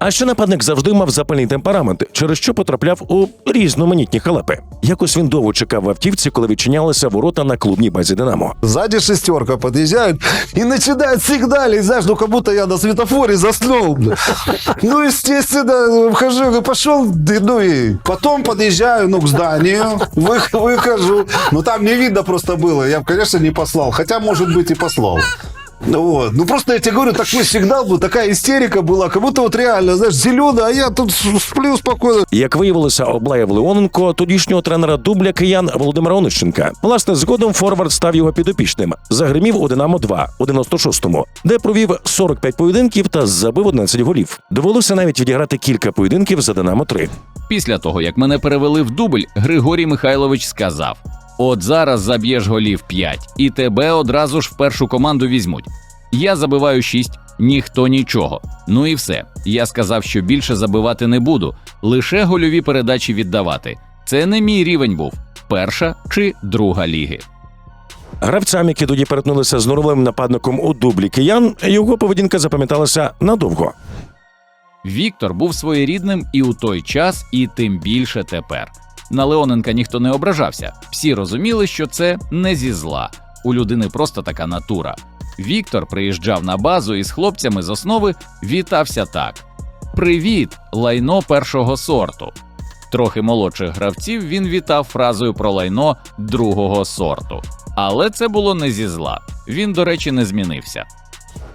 А ще нападник завжди мав запальний темперамент, через що потрапляв у різноманітні халепи. Якось він довго чекав в автівці, коли відчинялися ворота на клубній базі Динамо. Сзади шестерка подъезжает и начинает сигналить, знаешь, ну как будто я на светофоре заснул. бля. Ну, естественно, вхожу, говорю, пошел, ты, ну и потом подъезжаю, ну, к зданию, вы- выхожу. Ну, там не видно просто было, я бы, конечно, не послал, хотя, может быть, и послал. Ну, Вот. Ну просто я тебе говорю, такой сигнал был, такая истерика была, как будто вот реально, знаешь, зеленый, а я тут с- сплю спокойно. Як виявилося, облаяв Леоненко тодішнього тренера дубля киян Володимира Онищенка. Власне, згодом форвард став його підопічним. Загримів у Динамо 2 у 96-му, де провів 45 поєдинків та забив 11 голів. Довелося навіть відіграти кілька поєдинків за Динамо 3 Після того, як мене перевели в дубль, Григорій Михайлович сказав: От зараз заб'єш голів 5, і тебе одразу ж в першу команду візьмуть. Я забиваю 6, ніхто нічого. Ну і все. Я сказав, що більше забивати не буду, лише гольові передачі віддавати. Це не мій рівень був перша чи друга ліги. Гравцям, які тоді перетнулися з норовим нападником у дублі киян, його поведінка запам'яталася надовго. Віктор був своєрідним і у той час, і тим більше тепер. На Леоненка ніхто не ображався. Всі розуміли, що це не зі зла. У людини просто така натура. Віктор приїжджав на базу і з хлопцями з основи вітався так: Привіт, лайно першого сорту. Трохи молодших гравців він вітав фразою про лайно другого сорту. Але це було не зі зла. Він, до речі, не змінився.